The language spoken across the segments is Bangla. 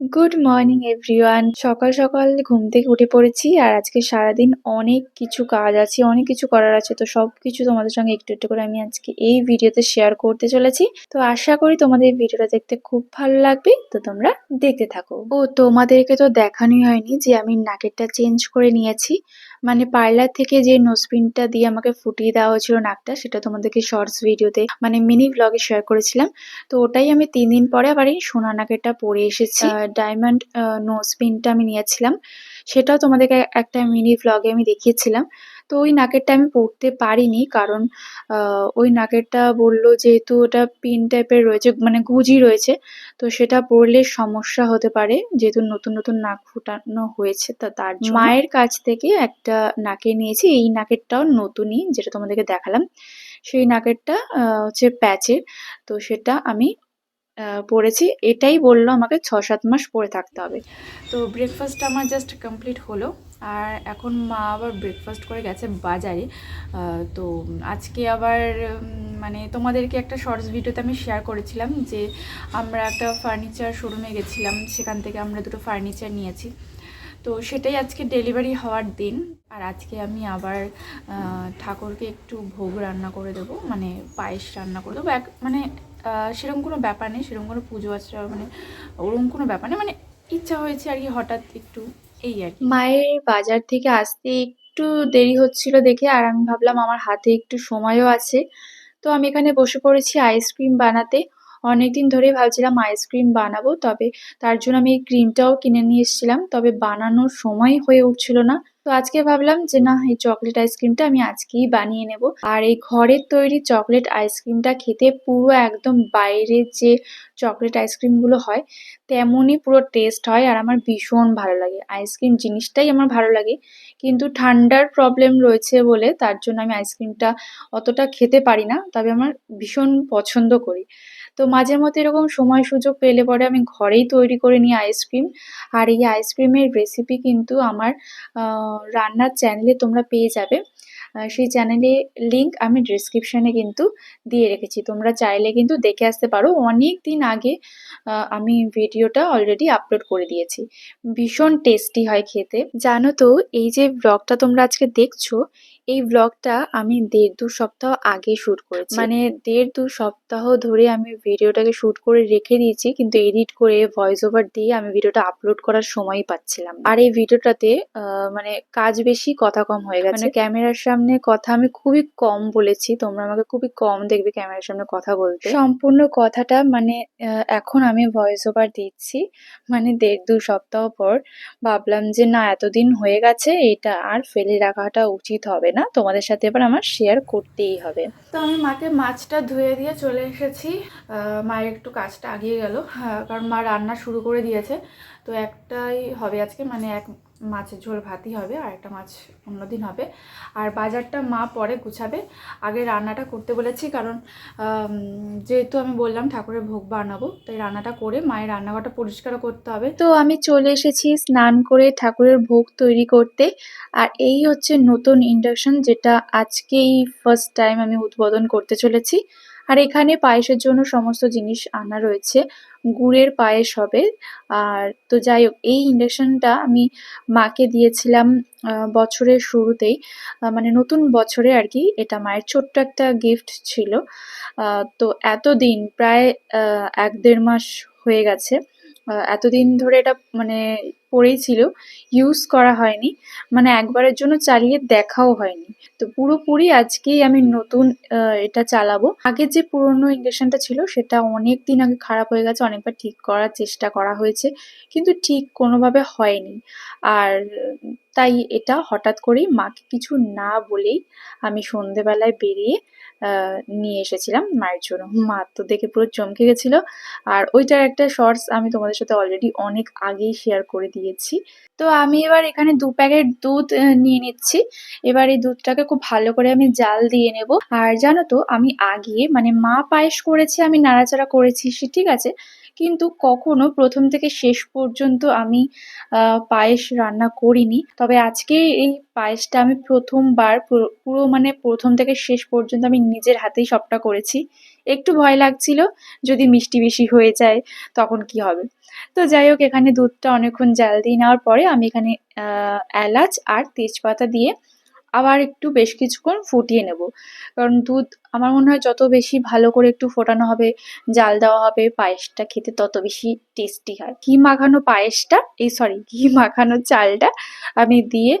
গুড মর্নিং এভরিওয়ান সকাল সকাল ঘুম থেকে উঠে পড়েছি আর আজকে সারাদিন অনেক কিছু কাজ আছে অনেক কিছু করার আছে। তো সব কিছু তোমাদের সঙ্গে একটু একটু করে আমি আজকে এই ভিডিওতে শেয়ার করতে চলেছি। তো আশা করি তোমাদের ভিডিওটা দেখতে খুব ভালো লাগবে। তো তোমরা দেখতে থাকো। ও তোমাদেরকে তো দেখানোই হয়নি যে আমি নাকেরটা চেঞ্জ করে নিয়েছি। মানে পার্লার থেকে যে নোজপিনটা দিয়ে আমাকে ফুটিয়ে দেওয়া হয়েছিল নাকটা সেটা তোমাদেরকে শর্টস ভিডিওতে মানে মিনি ব্লগে শেয়ার করেছিলাম। তো ওটাই আমি তিন দিন পরে আবার এই সোনা নাকেরটা পরে এসেছি। ডায়মন্ড নোজ পিনটা আমি নিয়েছিলাম। সেটাও তোমাদেরকে একটা মিনি ভ্লগে আমি দেখিয়েছিলাম। তো ওই নাকেরটা আমি পরতে পারিনি কারণ ওই নাকেরটা বলল যেহেতু ওটা পিন টাইপের রয়েছে মানে গুজি রয়েছে, তো সেটা পরলে সমস্যা হতে পারে যেহেতু নতুন নতুন নাক ফুটানো হয়েছে। তা তার মায়ের কাছ থেকে একটা নাকে নিয়েছি, এই নাকেরটাও নতুনই যেটা তোমাদেরকে দেখালাম। সেই নাকেরটা হচ্ছে প্যাচের, তো সেটা আমি পড়েছি। এটাই বলল আমাকে ছ সাত মাস পরে থাকতে হবে। তো ব্রেকফাস্ট আমার জাস্ট কমপ্লিট হলো। আর এখন মা আবার ব্রেকফাস্ট করে গেছে বাজারে। তো আজকে আবার মানে তোমাদেরকে একটা শর্টস ভিডিওতে আমি শেয়ার করেছিলাম যে আমরা একটা ফার্নিচার শোরুমে গেছিলাম। সেখান থেকে আমরা দুটো ফার্নিচার নিয়েছি। তো সেটাই আজকে ডেলিভারি হওয়ার দিন। আর আজকে আমি আবার ঠাকুরকে একটু ভোগ রান্না করে দেবো। মানে পায়েস রান্না করে দেবো। এক মানে সেরকম কোনো ব্যাপার নেই, সেরকম কোনো পুজো আচ্ছা মানে ওরকম কোনো ব্যাপার নেই মানে ইচ্ছা হয়েছে আর কি হঠাৎ একটু এই আর মায়ের বাজার থেকে আসতে একটু দেরি হচ্ছিল দেখে আর আমি ভাবলাম আমার হাতে একটু সময়ও আছে। তো আমি এখানে বসে পড়েছি আইসক্রিম বানাতে। অনেকদিন ধরেই ভাবছিলাম আইসক্রিম বানাবো, তবে তার জন্য আমি এই ক্রিমটাও কিনে নিয়ে এসেছিলাম। তবে বানানোর সময় হয়ে উঠছিল না। তো আজকে ভাবলাম যে না, এই চকলেট আইসক্রিমটা আমি আজকেই বানিয়ে নেব। আর এই ঘরের তৈরি চকলেট আইসক্রিমটা খেতে পুরো একদম বাইরের যে চকলেট আইসক্রিমগুলো হয়, তেমনই পুরো টেস্ট হয় আর আমার ভীষণ ভালো লাগে। আইসক্রিম জিনিসটাই আমার ভালো লাগে। কিন্তু ঠান্ডার প্রবলেম রয়েছে বলে তার জন্য আমি আইসক্রিমটা অতটা খেতে পারি না। তবে আমার ভীষণ পছন্দ করি। তো মাঝে মধ্যে এরকম সময় সুযোগ পেলে পরে আমি ঘরেই তৈরি করে নিই আইসক্রিম আর এই আইসক্রিমের রেসিপি কিন্তু আমার রান্নার চ্যানেলে তোমরা পেয়ে যাবে। সেই চ্যানেলে লিংক আমি ডিসক্রিপশানে কিন্তু দিয়ে রেখেছি। তোমরা চাইলে কিন্তু দেখে আসতে পারো। অনেক দিন আগে আমি ভিডিওটা অলরেডি আপলোড করে দিয়েছি। ভীষণ টেস্টি হয় খেতে। জানো তো, এই যে ব্লগটা তোমরা আজকে দেখছ এই ব্লগটা আমি দেড় দু সপ্তাহ আগে শুট করেছি। মানে দেড় দু সপ্তাহ ধরে আমি ভিডিওটাকে শ্যুট করে রেখে দিয়েছি কিন্তু এডিট করে ভয়েস ওভার দিয়ে আমি ভিডিওটা আপলোড করার সময়ই পাচ্ছিলাম আর এই ভিডিওটাতে মানে কাজ বেশি কথা কম হয়ে গেছে। মানে ক্যামেরার সামনে কথা আমি খুবই কম বলেছি তোমরা আমাকে খুবই কম দেখবে ক্যামেরার সামনে কথা বলতে। সম্পূর্ণ কথাটা মানে এখন আমি ভয়েস ওভার দিচ্ছি মানে দেড় দু সপ্তাহ পর। ভাবলাম যে না এতদিন হয়ে গেছে এটা আর ফেলে রাখাটা উচিত হবে না, তোমাদের সাথে এবার আমার শেয়ার করতেই হবে। তো আমি মাকে মাছটা ধুয়ে দিয়ে চলে এসেছি। মায়ের একটু কাজটা আগিয়ে গেল। কারণ মা রান্না শুরু করে দিয়েছে। তো একটাই হবে আজকে মানে এক মাছের ঝোল ভাতই হবে আর একটা মাছ অন্যদিন হবে। আর বাজারটা মা পরে গুছাবে। আগে রান্নাটা করতে বলেছি কারণ যেহেতু আমি বললাম ঠাকুরের ভোগ বানাবো, তাই রান্নাটা করে মায়ের রান্নাঘরটা পরিষ্কারও করতে হবে। তো আমি চলে এসেছি স্নান করে ঠাকুরের ভোগ তৈরি করতে। আর এই হচ্ছে নতুন ইন্ডাকশন যেটা আজকেই ফার্স্ট টাইম আমি উদ্বোধন করতে চলেছি। আর এখানে পায়েসের জন্য সমস্ত জিনিস আনা রয়েছে। গুড়ের পায়েস হবে। আর তো যাই হোক, এই ইন্ডাকশনটা আমি মাকে দিয়েছিলাম বছরের শুরুতেই। মানে নতুন বছরে আর কি, এটা মায়ের ছোট্ট একটা গিফট ছিল। তো এতদিন, প্রায় এক দেড় মাস হয়ে গেছে। এতদিন ধরে এটা মানে পড়েই ছিল ইউজ করা হয়নি। মানে একবারের জন্য চালিয়ে দেখাও হয়নি। তো পুরোপুরি আজকেই আমি নতুন এটা চালাবো। আগে যে পুরনো ইন্ডাকশানটা ছিল, সেটা অনেক দিন আগে খারাপ হয়ে গেছে, অনেকবার ঠিক করার চেষ্টা করা হয়েছে, কিন্তু ঠিক কোনোভাবে হয়নি। আর তাই এটা হঠাৎ করেই মাকে কিছু না বলেই আমি সন্ধেবেলায় বেরিয়ে নিয়ে এসেছিলাম মায়ের জন্য। মা তো দেখে পুরো চমকে গেছিল। আর ওইটার একটা শর্টস আমি তোমাদের সাথে অলরেডি অনেক আগেই শেয়ার করে দিয়েছি। তো আমি এবার এখানে দু প্যাকেট দুধ নিয়ে নিচ্ছি। এবার এই দুধটাকে খুব ভালো করে আমি জাল দিয়ে নেব। আর জানো তো, আমি আগে মানে মা পায়েস করেছে, আমি নাড়াচাড়া করেছি, সে ঠিক আছে। কিন্তু কখনো প্রথম থেকে শেষ পর্যন্ত আমি পায়েস রান্না করিনি। তবে আজকে এই পায়েসটা আমি প্রথমবার, পুরো মানে প্রথম থেকে শেষ পর্যন্ত আমি নিজের হাতেই সবটা করেছি। একটু ভয় লাগছিল, যদি মিষ্টি বেশি হয়ে যায়, তখন কি হবে? তো যাই হোক, এখানে দুধটা অনেকক্ষণ জাল দিয়ে নেওয়ার পরে আমি এখানে এলাচ আর তেজপাতা দিয়ে আবার একটু বেশ কিছুক্ষণ ফুটিয়ে নেব। কারণ দুধ আমার মনে হয় যত বেশি ভালো করে একটু ফোটানো হবে, জাল দেওয়া হবে, পায়েসটা খেতে তত বেশি টেস্টি হয়। ঘি মাখানো পায়েসটা, এই সরি ঘি মাখানো চালটা আমি দিয়ে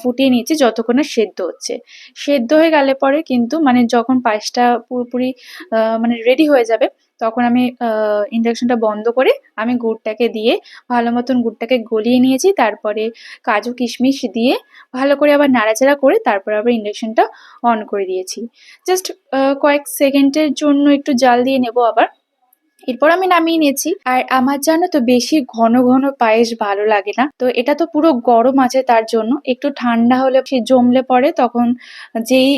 ফুটিয়ে নিয়েছি যতক্ষণ না সেদ্ধ হচ্ছে। সেদ্ধ হয়ে গেলে পরে কিন্তু মানে যখন পায়েসটা পুরোপুরি মানে রেডি হয়ে যাবে তখন আমি ইন্ডাকশনটা বন্ধ করে আমি গুড়টাকে দিয়ে ভালো মতন গুড়টাকে গলিয়ে নিয়েছি। তারপরে কাজু কিশমিশ দিয়ে ভালো করে আবার নাড়াচাড়া করে তারপর আবার ইন্ডাকশনটা অন করে দিয়েছি। জাস্ট কয়েক সেকেন্ডের জন্য একটু জাল দিয়ে নেব আবার। এরপর আমি নামিয়ে নিয়েছি। আর আমার জানো তো বেশি ঘন ঘন পায়েস ভালো লাগে না, তো এটা তো পুরো গরম আছে তার জন্য। একটু ঠান্ডা হলে সে জমলে পরে তখন যেই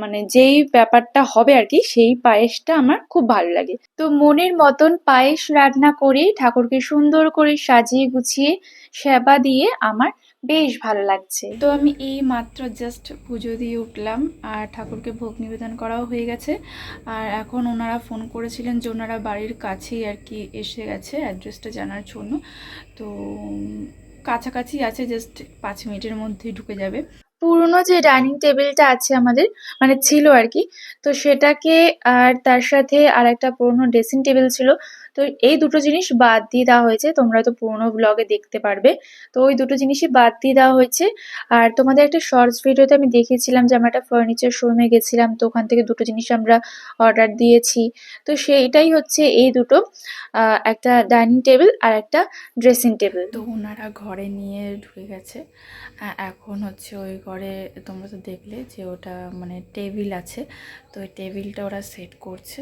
মানে যেই ব্যাপারটা হবে আর কি, সেই পায়েসটা আমার খুব ভালো লাগে। তো মনের মতন পায়েস রান্না করে ঠাকুরকে সুন্দর করে সাজিয়ে গুছিয়ে সেবা দিয়ে আমার বেশ ভালো লাগছে। তো আমি এই মাত্র জাস্ট পুজো দিয়ে উঠলাম আর ঠাকুরকে ভোগ নিবেদন করাও হয়ে গেছে। আর এখন ওনারা ফোন করেছিলেন যে ওনারা বাড়ির কাছেই আর কি এসে গেছে অ্যাড্রেসটা জানার জন্য। তো কাছাকাছি আছে জাস্ট পাঁচ মিনিটের মধ্যেই ঢুকে যাবে। পুরনো যে ডাইনিং টেবিলটা আছে আমাদের মানে ছিল আর কি তো সেটাকে আর তার সাথে আর একটা পুরনো ড্রেসিং টেবিল ছিল তো এই দুটো জিনিস বাদ দিয়ে দেওয়া হয়েছে। তোমরা তো পুরনো ব্লগে দেখতে পারবে। তো ওই দুটো জিনিসই বাদ দিয়ে দেওয়া হয়েছে। আর তোমাদের একটা শর্টস ভিডিওতে আমি দেখিয়েছিলাম যে, আমরা একটা ফার্নিচার শোরুমে গেছিলাম, তো ওখান থেকে দুটো জিনিস আমরা অর্ডার দিয়েছি। তো সেইটাই হচ্ছে এই দুটো। একটা ডাইনিং টেবিল আর একটা ড্রেসিং টেবিল তো ওনারা ঘরে নিয়ে ঢুকে গেছে। এখন হচ্ছে ওই ঘরে তোমরা তো দেখলে যে, ওটা মানে টেবিল আছে। তো ওই টেবিলটা ওরা সেট করছে।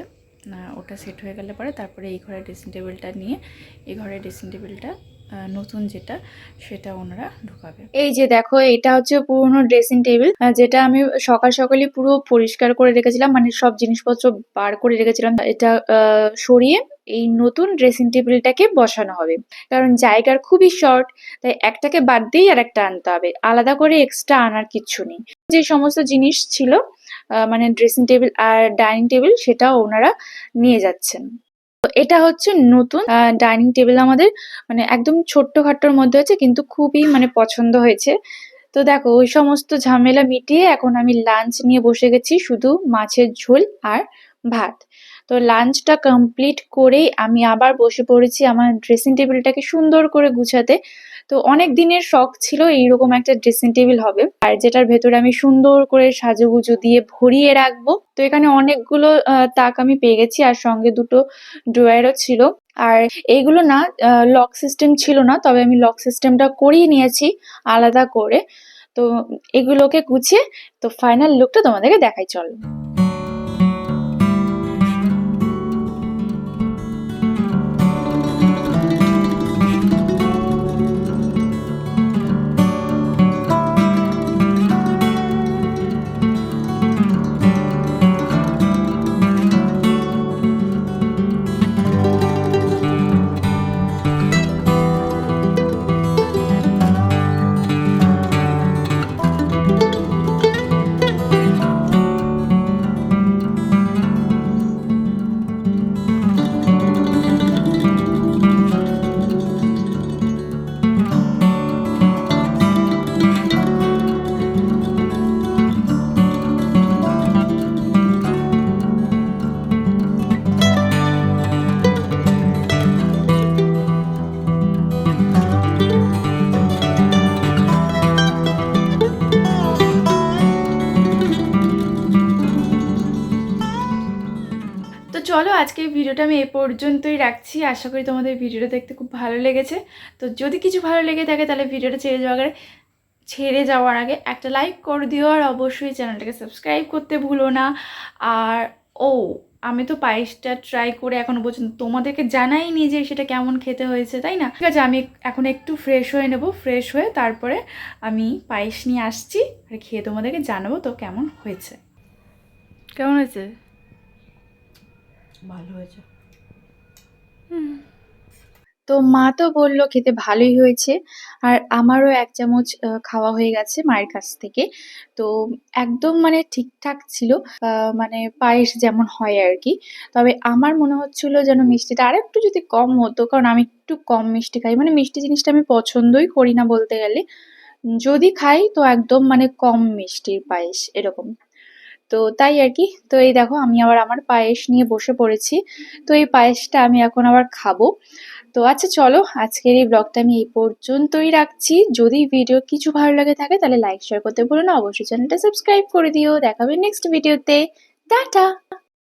ওটা সেট হয়ে গেলে পরে তারপরে এই ঘরের ড্রেসিং টেবিলটা নিয়ে এই ঘরের ড্রেসিং টেবিলটা নতুন যেটা, সেটা ওনারা ঢোকাবে। এই যে দেখো, এটা হচ্ছে পুরনো ড্রেসিং টেবিল যেটা আমি সকাল সকালে পুরো পরিষ্কার করে রেখেছিলাম মানে সব জিনিসপত্র বার করে রেখেছিলাম। এটা সরিয়ে এই নতুন ড্রেসিং টেবিলটাকে বসানো হবে। কারণ জায়গার খুবই শর্ট তাই একটাকে বাদ দিয়েই আর একটা আনতে হবে। আলাদা করে এক্সট্রা আনার কিচ্ছু নেই। যে সমস্ত জিনিস ছিল মানে ড্রেসিং টেবিল আর ডাইনিং টেবিল সেটাও ওনারা নিয়ে যাচ্ছেন। এটা হচ্ছে নতুন ডাইনিং টেবিল আমাদের মানে একদম ছোট্ট ছোট্টখাট্টোর মধ্যে হচ্ছে কিন্তু খুবই মানে পছন্দ হয়েছে। তো দেখো, ওই সমস্ত ঝামেলা মিটিয়ে এখন আমি লাঞ্চ নিয়ে বসে গেছি শুধু মাছের ঝোল আর ভাত। তো লাঞ্চটা কমপ্লিট করেই আমি আবার বসে পড়েছি আমার ড্রেসিং টেবিলটাকে সুন্দর করে গুছাতে। তো অনেক দিনের শখ ছিল এইরকম একটা ড্রেসিং টেবিল হবে। আর যেটার ভেতরে আমি সুন্দর করে সাজুগুজু দিয়ে ভরিয়ে রাখব। তো এখানে অনেকগুলো তাক আমি পেয়ে গেছি আর সঙ্গে দুটো ড্রয়ারও ছিল। আর এইগুলো না লক সিস্টেম ছিল না, তবে আমি লক সিস্টেমটা করিয়ে নিয়েছি আলাদা করে। তো এগুলোকে গুছিয়ে, তো ফাইনাল লুকটা তোমাদেরকে দেখাই, চলো। চলো আজকে ভিডিওটা আমি এ পর্যন্তই রাখছি। আশা করি তোমাদের ভিডিওটা দেখতে খুব ভালো লেগেছে। তো যদি কিছু ভালো লেগে থাকে, তাহলে ভিডিওটা ছেড়ে যাওয়ার আগে ছেড়ে যাওয়ার আগে একটা লাইক করে দিও, আর অবশ্যই চ্যানেলটাকে সাবস্ক্রাইব করতে ভুলো না। আর, ও, আমি তো পায়েসটা ট্রাই করে এখনও পর্যন্ত তোমাদেরকে জানাইনি যে সেটা কেমন খেতে হয়েছে, তাই না? ঠিক আছে, আমি এখন একটু ফ্রেশ হয়ে নেব। ফ্রেশ হয়ে তারপরে আমি পায়েস নিয়ে আসছি, আর খেয়ে তোমাদেরকে জানাব তো কেমন হয়েছে। কেমন হয়েছে? ভালো হয়েছে তো মা তো বলল খেতে ভালোই হয়েছে আর আমারও এক চামচ খাওয়া হয়ে গেছে মায়ের কাছ থেকে। তো একদম মানে ঠিকঠাক ছিল মানে পায়েস যেমন হয় আর কি তবে আমার মনে হচ্ছিল যেন মিষ্টিটা আরেকটু যদি কম হতো, কারণ আমি একটু কম মিষ্টি খাই। মানে মিষ্টি জিনিসটা আমি পছন্দই করি না বলতে গেলে। যদি খাই তো একদম মানে কম মিষ্টির পায়েস, এরকম। তো তাই আর কি তো এই দেখো, আমি আবার আমার পায়েস নিয়ে বসে পড়েছি। তো এই পায়েসটা আমি এখন আবার খাব। তো আচ্ছা চলো আজকের এই ব্লগটা আমি এই পর্যন্তই রাখছি। যদি ভিডিও কিছু ভালো লাগে থাকে, তাহলে লাইক শেয়ার করতে ভুলো না। অবশ্যই চ্যানেলটা সাবস্ক্রাইব করে দিও। দেখাবে নেক্সট ভিডিওতে। টাটা!